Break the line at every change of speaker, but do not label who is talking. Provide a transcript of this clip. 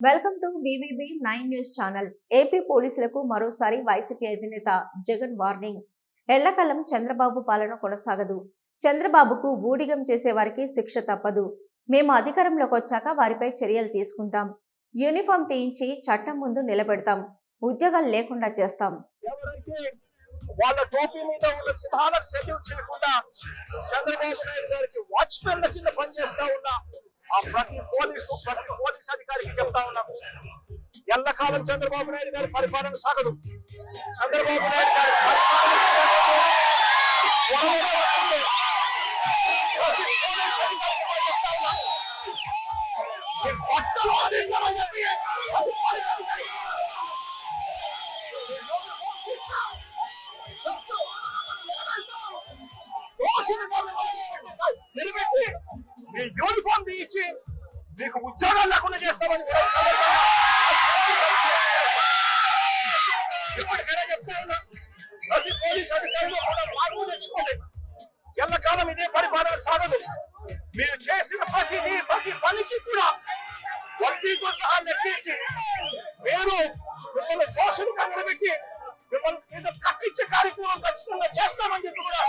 Welcome to BVB nine news channel. AP పోలీసులకు మరోసారి YCP అధినేత జగన్ వార్నింగ్. ఎళ్ళకాలం చంద్రబాబు పాలన కొనసాగదు. చంద్రబాబుకు ఊడిగం చేసే వారికి శిక్ష తప్పదు. మేము అధికారంలోకి వచ్చాక వారిపై చర్యలు తీసుకుంటాం. యూనిఫామ్ తీయించి చట్టం ముందు నిలబెడతాం. ఉద్యోగాలు లేకుండా చేస్తాం.
వాళ్ళ టోపీ మీద ఉన్న సింహాలకు సెల్యూట్ చేయకుండా చంద్రబాబు నాయుడు గారికి వాచ్మెన్ల కింద పనిచేస్తా ఉన్నా ప్రతి పోలీసు ప్రతి పోలీస్ అధికారికి చెప్తా ఉన్నాం ఎల్లకాలం చంద్రబాబు నాయుడు గారి పరిపాలన సాగదు చంద్రబాబు నాయుడు గారి పరిపాలన మీ యూనిఫామ్ తీయించి మీకు ఉద్యోగాలు లేకుండా చేస్తామని కూడా ఇప్పటికైనా చెప్తా ఉన్నా ప్రతి పోలీస్ అధికారులు కూడా మార్పు తెచ్చుకోండి. ఎల్లకాలం ఇదే పరిపాలన సాగదు. మీరు చేసిన ప్రతిదీ ప్రతి పనికి కూడా వడ్డీతో సహా లెక్కేసి మీరు మిమ్మల్ని దోషులుగా నిలబెట్టి మిమ్మల్ని మీద కట్టించే కార్యక్రమం ఖచ్చితంగా చేస్తామని చెప్పి కూడా